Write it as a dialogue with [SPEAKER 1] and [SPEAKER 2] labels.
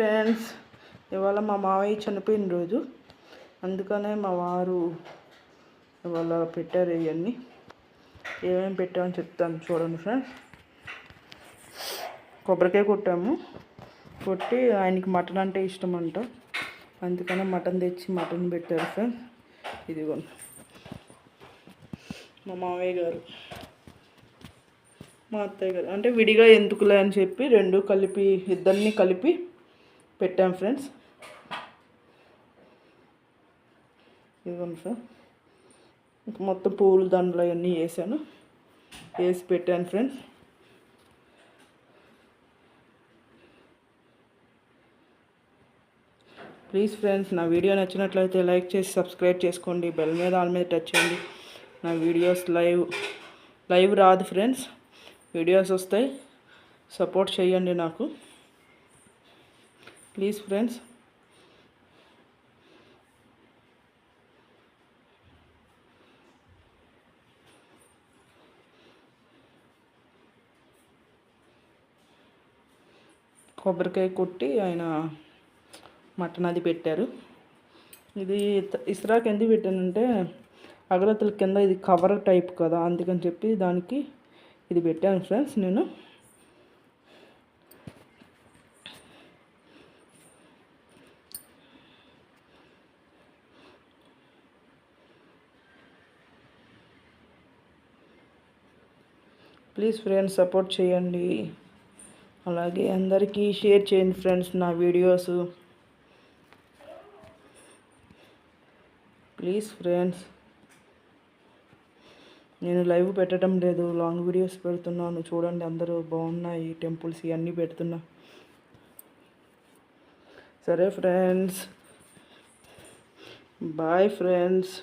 [SPEAKER 1] Friends ఇవాళ మా మావయ్య చనిపోయిన రోజు. అందుకనే మా వారు ఇవాళ పెట్టారు ఇవన్నీ. ఏమేమి పెట్టామని చెప్తాను చూడండి ఫ్రెండ్స్. కొబ్బరికాయ కొట్టాము. కొట్టి ఆయనకి మటన్ అంటే ఇష్టం అంట అందుకనే మటన్ తెచ్చి మటన్ పెట్టారు ఫ్రెండ్స్. ఇదిగోండి. మా మావయ్య గారు. మా అత్తయ్య గారు. అంటే విడిగా ఎందుకులే అని చెప్పి రెండు కలిపి ఇద్దరిని కలిపి పెట్టాం ఫ్రెండ్స్. ఇదిగోండి సార్. ఇంకా మొత్తం పువ్వులు దండలు అవన్నీ వేసాను. వేసి పెట్టాను ఫ్రెండ్స్. ప్లీజ్ ఫ్రెండ్స్ నా వీడియో నచ్చినట్లయితే లైక్ చేసి సబ్స్క్రైబ్ చేసుకోండి. బెల్ మీద ఆల్ మీద టచ్ చేయండి. నా వీడియోస్ లైవ్ లైవ్ రాదు ఫ్రెండ్స్. వీడియోస్ వస్తాయి. సపోర్ట్ చేయండి నాకు. ప్లీజ్ ఫ్రెండ్స్ కొబ్బరికాయ కొట్టి ఆయన మటన్ అది పెట్టారు. ఇది ఇస్రాక్ ఎందుకు పెట్టానంటే అగరత్తుల కింద ఇది కవర్ టైప్ కదా అందుకని చెప్పి దానికి ఇది పెట్టాను ఫ్రెండ్స్ నేను. ప్లీజ్ ఫ్రెండ్స్ సపోర్ట్ చేయండి. అలాగే అందరికీ షేర్ చేయండి ఫ్రెండ్స్ నా వీడియోస్ ప్లీజ్ ఫ్రెండ్స్ నేను లైవ్ పెట్టడం లేదు లాంగ్ వీడియోస్ పెడుతున్నాను. చూడండి అందరూ బాగున్నాయి టెంపుల్స్ ఇవన్నీ పెడుతున్నా. సరే ఫ్రెండ్స్ బాయ్ ఫ్రెండ్స్